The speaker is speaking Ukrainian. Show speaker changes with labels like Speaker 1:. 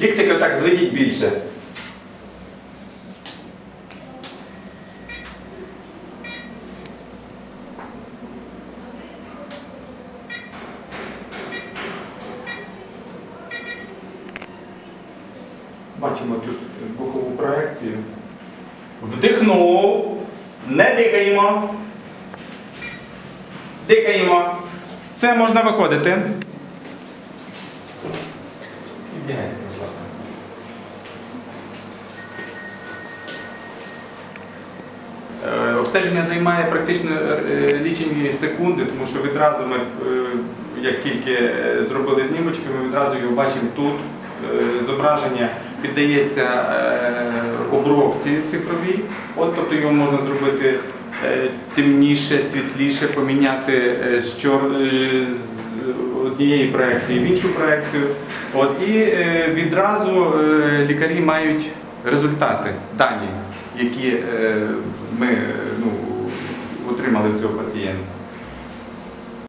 Speaker 1: Ліктики отак зведіть більше. Бачимо тут бокову проекцію. Вдихнув. Не дихаємо. Дихаємо. Все, можна виходити. Обстеження займає практично е, лічені секунди, тому що відразу ми, е, як тільки е, зробили знімочки, ми відразу його бачимо тут. Е, Зображення піддається е, обробці цифровій. От, тобто його можна зробити е, темніше, світліше, поміняти е, е, з однієї проекції в іншу проекцію. От, і е, відразу е, лікарі мають результати, дані, які е, ми ну, отримали в цього пацієнта.